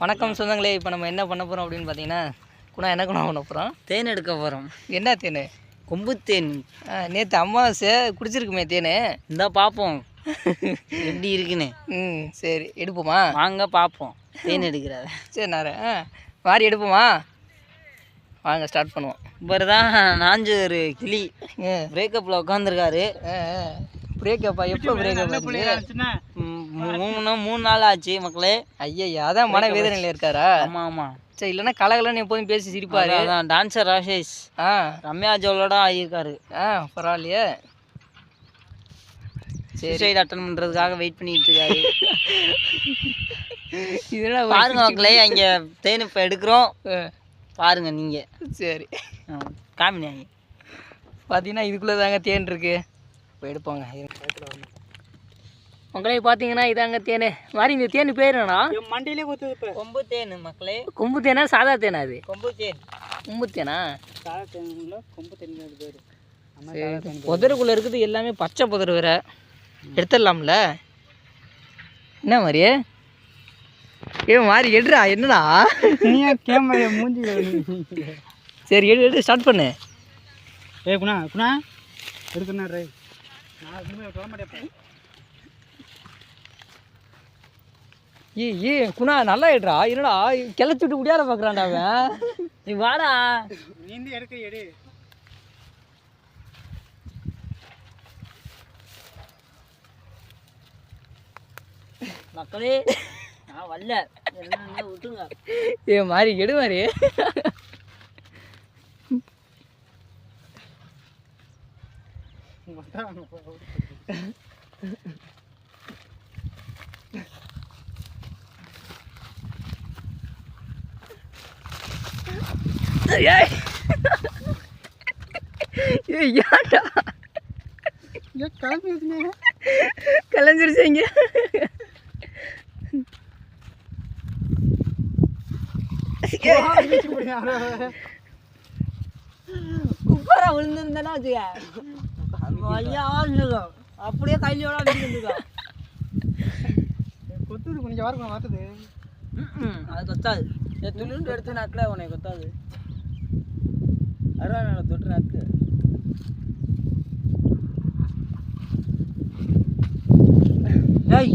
வணக்கம் சொந்தங்களே இப்போ நம்ம என்ன பண்ண போகிறோம் அப்படின்னு பார்த்தீங்கன்னா குணா என்ன குணா பண்ண போகிறோம் தேன் எடுக்க போகிறோம் என்ன தேன்? கொம்பு தேன். நேற்று அமாவாசை குடிச்சிருக்குமே தேன். இந்தா பார்ப்போம் எப்படி இருக்குன்னு. ம் சரி எடுப்போமா? வாங்க பார்ப்போம் தேன் எடுக்கிறத சரி நார ஆ வாரி எடுப்போமா? வாங்க ஸ்டார்ட் பண்ணுவோம். இவர் தான் நாஞ்சு ஒரு கிளி ஆ பிரேக்கப்பில் உட்காந்துருக்காரு பிரேக்கப்பா எப்போ பிரேக்கப் மூணு மூணு நாள் ஆச்சு மக்களே. ஐயா அதான் மன வேதனையில் இருக்காரா? ஆமாம் ஆமாம் சரி இல்லைன்னா கலகலன்னு எப்போதும் பேசி சிரிப்பாரு. அதான் டான்சர் ராஜேஷ். ஆ. ரம்யா ஜோலோட ஆகியிருக்காரு. ஆ பரவாயில்லையே. சூசைட் அட்டன் பண்ணுறதுக்காக வெயிட் பண்ணிட்டு இருக்காரு. இதெல்லாம் பாருங்க மக்களே அங்கே தேன் இப்போ எடுக்கிறோம். பாருங்க நீங்கள் சரி. காமினாங்க பார்த்தீங்கன்னா இதுக்குள்ளே தாங்க தேன் இருக்கு. இப்போ எடுப்போங்க. உங்களே பார்த்தீங்கன்னா இதாங்க தேன். மாதிரி இந்த தேன் பேர் என்னண்ணா மண்டியிலே கொடுத்தது கொம்பு தேன் மக்களே. கொம்பு தேனா சாதா தேனா அது கொம்பு தேன். கொம்பு தேனா? சாதா தேனில் கொம்பு தேன் பேர். புதருக்குள்ளே இருக்குது எல்லாமே பச்சை புதர் வேற. எடுத்துடலாம்ல? என்ன மாதிரி ஏ மாதிரி எடுறா என்னடா? நீ கேமரா மூஞ்சி சரி எடு எடு ஸ்டார்ட் பண்ணு. ஏ குணா குணா. ரே நான் சொல்ல மாட்டேன். ஏ ஏ குணா நல்லா எடுறா என்னடா கிளச்சி விட்டு முடியாத பார்க்குறான்டா அவன். நீ வாடா. நீந்தி எடுக்க எடு. மக்களே நான் வரல. என்ன விட்டுங்க ஏ மாதிரி எடு மாதிரி ஏய் ஏய் ஏன்டா கலைஞ்சிருச்சு இங்க குப்பரா விழுந்திருந்தேன்னா வச்சுக்க. அப்படியே கையிலோட விழுந்துருக்கா கொத்துது கொஞ்சம் யாருக்கும் பார்த்தது அது கொத்தாது. துளிண்டு எடுத்து நக்கல உனக்கு கொத்தாது. அருவா நாளை தொட்டு நக்கு. பாரு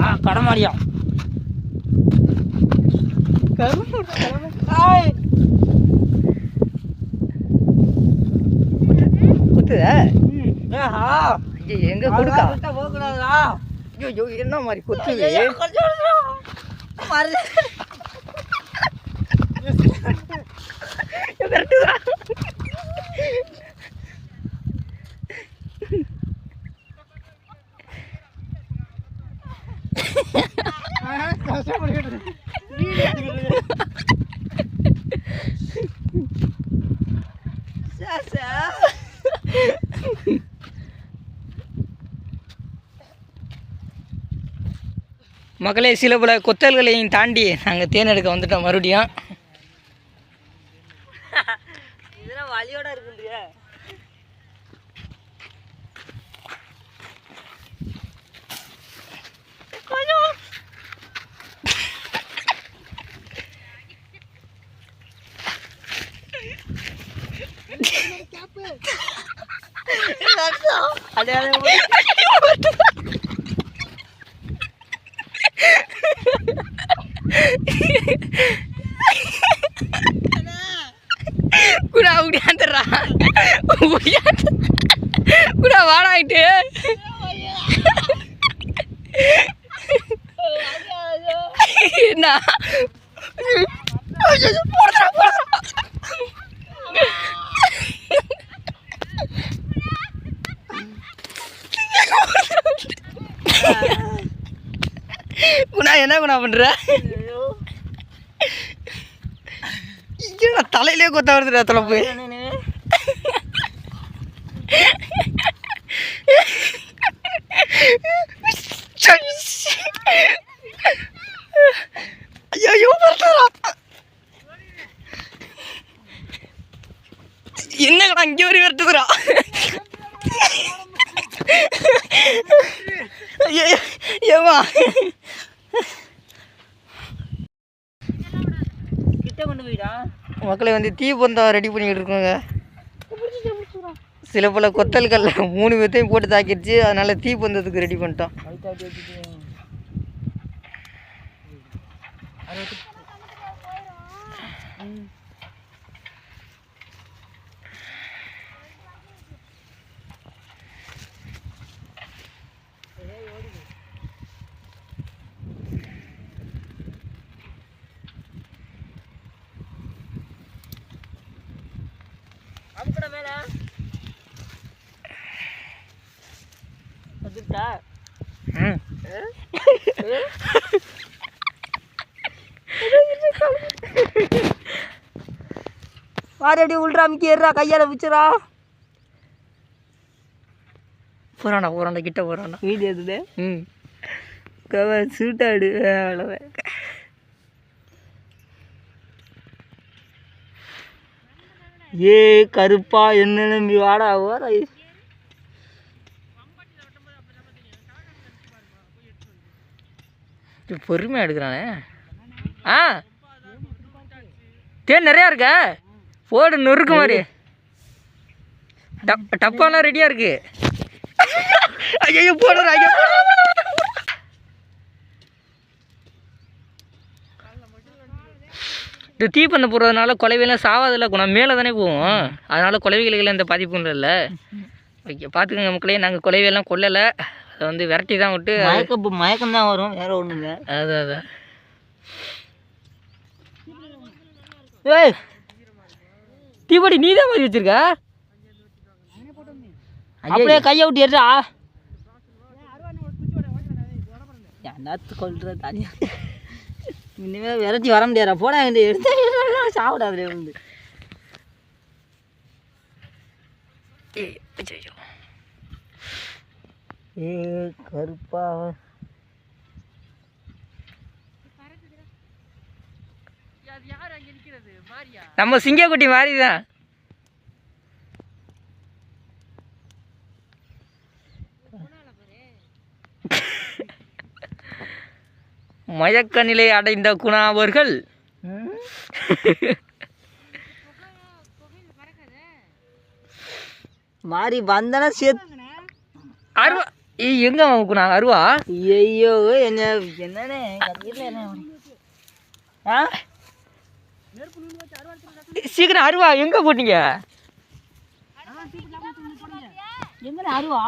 ஆ கடமாடியா குத்துதா எங்க கொடுக்கா? போகக்கூடாதா ஐயோ என்ன மாதிரி குத்துது மக்களே சில பல கொத்தல்களையும் தாண்டி நாங்கள் தேன் எடுக்க வந்துட்டோம் மறுபடியும். குடா உடியாந்துடுறா உடியாந்து குடா வாடாயிட்டு என்ன போடுறா, போடுறா. குணா என்ன குணா பண்ற? நான் தலையிலே கொத்த வருதுடா தொலைப்பு. ஐயோ பரட்டுறா என்னங்கடா இங்கே ஒரு விரட்டுதுடா ஐயோ, ஏம்மா கிட்ட கொண்டு போயிடா மக்களை வந்து தீ பந்தம் ரெடி பண்ணிக்கிட்டு இருக்கோங்க. சில பல கொத்தல்கள் மூணு பேர்த்தையும் போட்டு தாக்கிடுச்சு. அதனால தீ பந்தத்துக்கு ரெடி பண்ணிட்டோம். அப்படியே உள்றா அமுக்கி ஏறா கையால் பிடிச்சிடா போகிறான்டா போகிறான்டா கிட்ட போகிறான்டா வீடியோ எடுத்துட்டு ம். சூட்டாடு அவ்வளோதான் ஏ கருப்பா என்ன நம்பி வாடா வாடா பொறுமையாக எடுக்கிறானே. ஆ. தேன் நிறையா இருக்க? போடு நொறுக்கு மாதிரி. டப் டப்பாலாம் ரெடியாக இருக்கு. ஐயோ போடுற ஐயோ இந்த தீ பண்ண போகிறதுனால குலைவெல்லாம் சாவாதில்ல குணம். மேலே தானே போவோம். அதனால குலைவிகளுக்கு எந்த பாதிப்பும் இல்லைல்ல ஓகே பார்த்துக்கோங்க மக்களே நாங்கள் குலைவையெல்லாம் கொல்லலை. அதை வந்து விரட்டி தான் விட்டு மயக்கம் மயக்கம் தான் வரும் வேற ஒன்றும் இல்லை. அது அதான் ஏய் தீபாவளி நீ தான் மாதிரி வச்சிருக்க? அப்படியே கையை விட்டு ஏறா என்னத்து கொள்ற தனியா? இனிமேல் விரட்டி வர முடியாதா போடா இந்த எடுத்து சாப்பிடாதுல வந்து. ஏ கருப்பா. நம்ம சிங்கக்குட்டி மாதிரி தான் மயக்க நிலை அடைந்த குணா அவர்கள். மாறி வந்தனா சேர்த்து அருவா எங்க குணா? அருவா? ஐயோ என்ன என்னண்ணே? கத்திக்கிட்டு என்ன ஆ? சீக்கிரம் அருவா எங்க போட்டீங்க? எங்கண்ணே அருவா?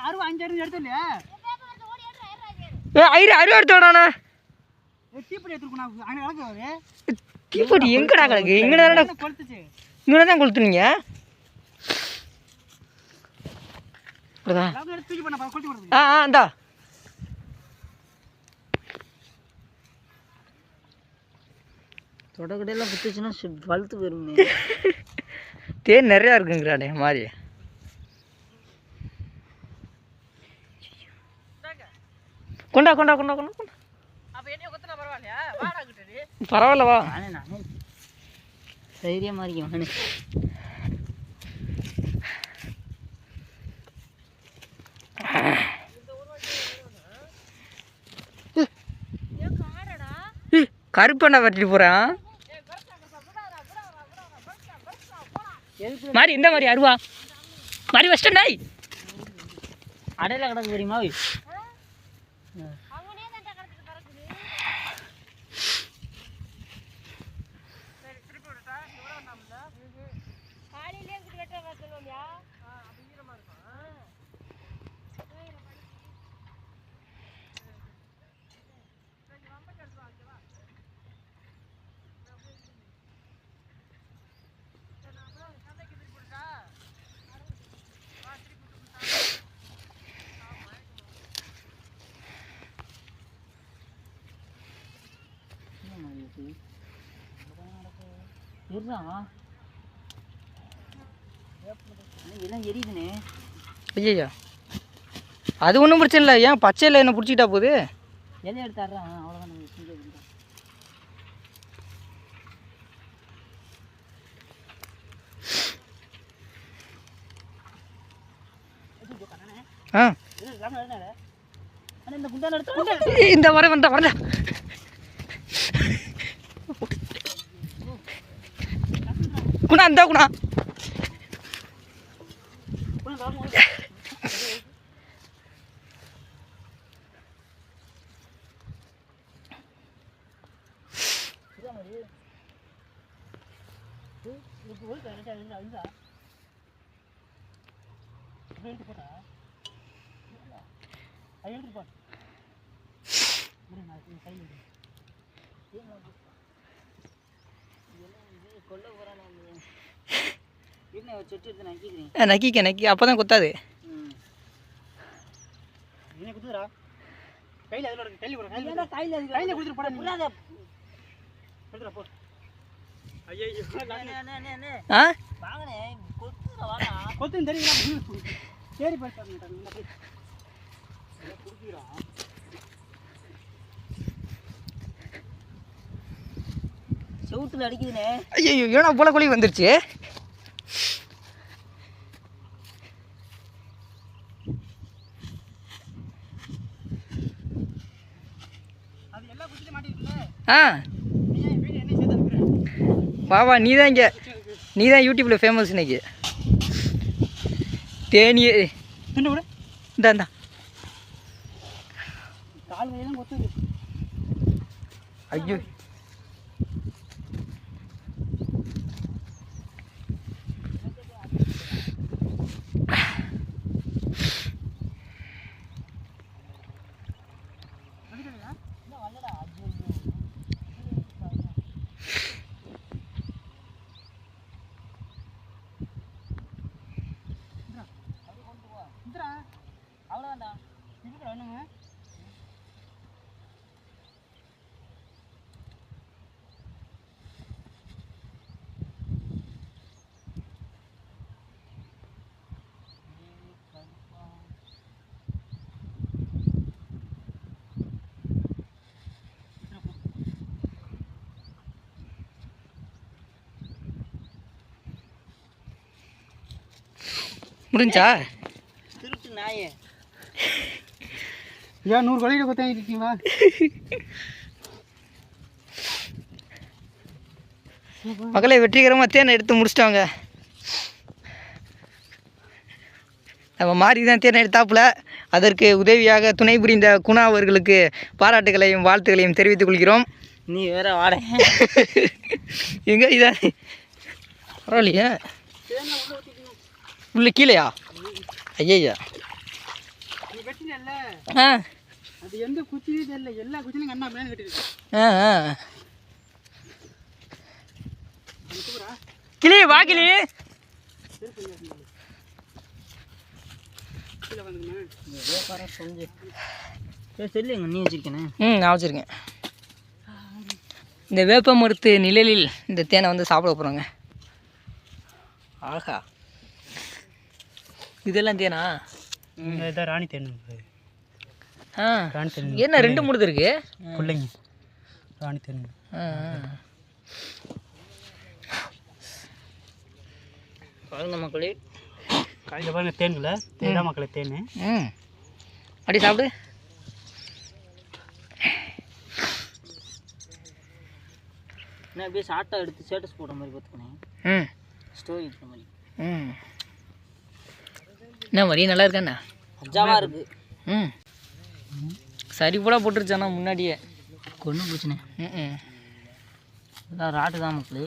அறுபது அஞ்சு அறுபது எடுத்து இல்லையா ஏ ஐரு அருவா எடுத்து விடாண்ணா தீப்படி எங்கடா கிடக்கு இங்கே தான் கொளுத்துனீங்க? ஆ ஆ இந்தா. தொடக்கடையெல்லாம் குத்துச்சுன்னா வலுத்து போயிருமே. தேன் நிறையா இருக்குங்கிறாடே மாதிரி கொண்டா கொண்டா கொண்டா கொண்டா கொண்டா. பரவாயில்ல வா. தைரியமாக இருக்கேன் நானே கருப்பண்ணா வெட்டிட்டு போகிறான் மாதிரி இந்த மாதிரி அருவா. மாதிரி வச்சிட்டேன் நாய். அடையில கிடக்கு தெரியுமா ஓய்? இருடா. இதெல்லாம் எரியுதுனே ஐயா அது ஒன்றும் பிரச்சனை இல்லை. ஏன் பச்சையில் என்ன பிடிச்சிக்கிட்டா போகுது? எதை எடுத்தாடுறான் அவ்வளோதான். ஆ. இந்த வர வந்த வரல குணா இந்த குணா என்ன ஒரு செட்டு எடுத்து நக்கிக்கிறேன் அஹ் நக்கிக்க நக்கி. அப்போ தான் கொத்தாது ம் என்ன குத்துறா கையில் அதில் இருக்கு கையில் போட கையில் ஏன்டா கையில் அதுக்கு கையில் கொடுத்துட்டு போடா நீ புரியாத எடுத்துடா போ ஐயோ அண்ணே, அண்ணே, அண்ணே, அண்ணே. ஆ வாங்கண்ணே கொத்துற வாடா கொத்துன்னு தெரியுங்களா சரி போய் செவுத்துல அடிக்குதுண்ணே ஐயோ ஏன்னா போல கொழி வந்துருச்சு. ஆ. நீ ஏன் வீடியோ என்ன சேர்த்து அனுப்புற? வா வா நீ தான் இங்கே நீ தான் யூடியூப்பில் ஃபேமஸ் இன்னைக்கு தேனி இந்த. இந்தா ஐயோ. இதுக்கு ஒன்றுங்க முடிஞ்சா திருட்டு நாயே ஏன் நூறு கொலையில கொத்தாங்க இருக்கீங்களா? மக்களை வெற்றிகரமாக தேனை எடுத்து முடிச்சிட்டாங்க நம்ம மாறி தான் தேனை எடுத்தாப்புல. அதற்கு உதவியாக துணை புரிந்த குணா அவர்களுக்கு பாராட்டுகளையும் வாழ்த்துக்களையும் தெரிவித்துக் கொள்கிறோம். நீ வேற வாட. எங்க இதா? பரவாயில்லையே. உள்ள கீழேயா? ஐயா ஆ. அது எந்த குச்சியும் தெரியல. எல்லா குச்சிலையும் கண்ணா மேலே கட்டிருக்கு. ஆ ஆ. கிளி வா கிளி. சொல்லுங்க நீ வச்சிருக்கேனே. ம் நான் வச்சுருக்கேன். இந்த வேப்ப மருத்து நிழலில் இந்த தேனை வந்து சாப்பிட போகிறோங்க ஆஹா. இதெல்லாம் தேனா? இதான் ராணி தேன் ஆ. ராணி தேன் என்ன ரெண்டு மூணு இருக்கு? பிள்ளைங்க. ராணி தேன். பாருங்க மக்களே. காலையில் பாருங்க தேன்களை தேடா மக்களை தேன். ம். அப்படி சாப்பிடு. நான் அப்படியே ஷார்ட்டாக எடுத்து ஸ்டேட்டஸ் போடுற மாதிரி பார்த்துக்கணேன் ம். ஸ்டோரி இருக்கிற மாதிரி. ம். என்ன வரி நல்லா இருக்காண்ணா? அஜாவா இருக்கு. ம். சரி போல போட்டுருச்சாண்ணா முன்னாடியே. கொண்டு போச்சுண்ணே. ம் இதான் ராட்டு தான் மக்களே.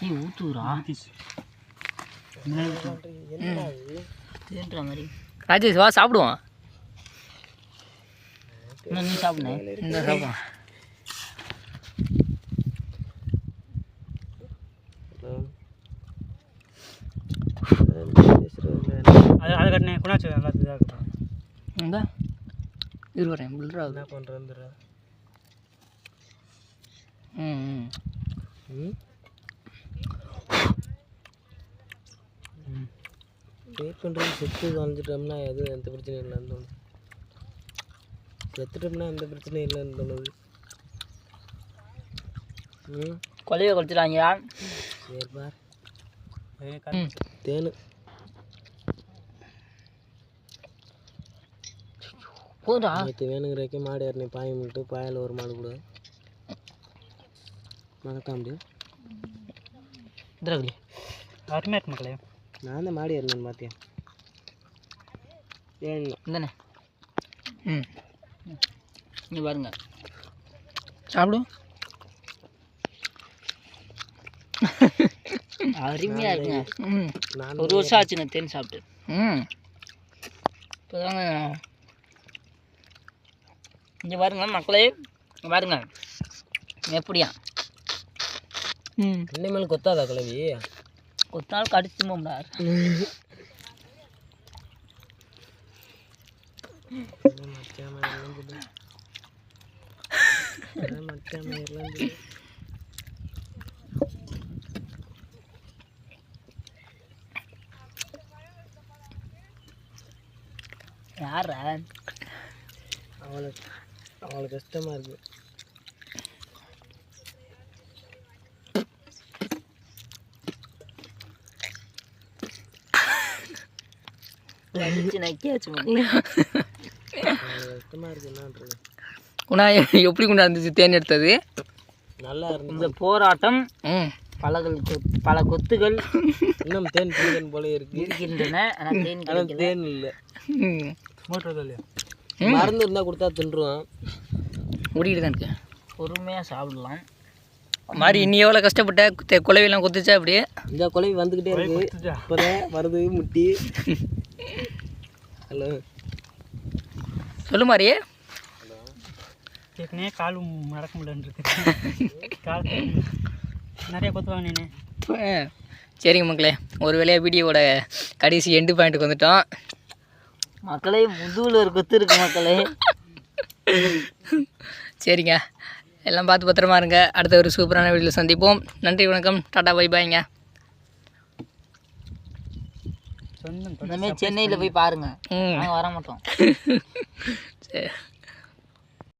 நீ ஊத்துறா தேன்ற மாதிரி. ராஜேஷ் வா சாப்பிடுவோம். என்ன நீ சாப்பிடுனே இந்த சாப்பிடுவோம் அது குணாச்சு நல்லா இதாக இருக்கட்டும் இந்த. இரு வரேன் பில்டர் ஆகுது பண்ணுறேன் ம் ம். வெயிட் பண்ணுறது செத்து தொலைஞ்சிட்டோம்னா எதுவும் எந்த பிரச்சனையும் இல்லைன்னு தோணுது. செத்துட்டோம்னா எந்த பிரச்சனையும் இல்லைன்னு தோணுது. கொலையை ம். தேனு. போடா நேற்று வேணுங்கிறக்கே மாடு ஏறினே பாயம் விட்டு பாயில் ஒரு மாடு கூட. மறக்காம முடியும் திராகுலி அருமையாக இருக்கு மக்களே. நான் தான் மாடி ஏறினேன் பார்த்தேன் ஏன் இந்தானே ம். இங்கே பாருங்க. சாப்பிடு. அருமையாக இருக்குங்க. ஒரு வருஷம் ஆச்சு நான் தேன் சாப்பிட்டு. ம். இப்போதாங்க இங்கே பாருங்க மக்களே இங்க பாருங்க. எப்படியா? ம். இனிமேல் கொத்தாதா கிளவி கொத்த நாள் கடிச்சு போம்டார் யாரா அவளுக்கு அவளுக்கு கஷ்டமாக இருக்கு. அடிச்சு நக்கியாச்சு மக்களே அவளுக்கு கஷ்டமாக இருக்கு என்னன்றது. குணா எப்படி கொண்டு இருந்துச்சு தேன் எடுத்தது? நல்லா இருந்து இந்த போராட்டம் ம். பலகள் கொத் பல கொத்துகள் இன்னும் தேன் போல இருக்கு. இருக்கின்றன தேன் இல்லை. ம். மூட்டுறது இல்லையா? மருந்து இருந்தால் கொடுத்தா தின்றுவான். ஓடிக்கிட்டு தான் இருக்கு பொறுமையாக சாப்பிடலாம். மாதிரி இன்னி எவ்வளோ கஷ்டப்பட்ட? குலவையெல்லாம் கொத்துச்சா அப்படியே இந்த குழவி வந்துக்கிட்டே இருக்கு. இப்போதான் வருது முட்டி. ஹலோ. சொல்லு மாதிரி ஏற்கனவே கால் மறக்க முடியலன்றது கால் நிறைய கொத்துவாங்க நீனு. சரிங்க மக்களே. ஒரு வேலையாக வீடியோவோட கடைசி எண்டு பாயிண்ட்டுக்கு வந்துட்டோம். மக்களே முதுகில் ஒரு கொத்து இருக்கு மக்களே. சரிங்க. எல்லாம் பார்த்து பத்திரமா இருங்க. அடுத்த ஒரு சூப்பரான வீடியோவில் சந்திப்போம். நன்றி வணக்கம். டாடா பை பாய்ங்க இனிமேல் சென்னையில் போய் பாருங்க. ம். நாங்கள் வர மாட்டோம். சரி.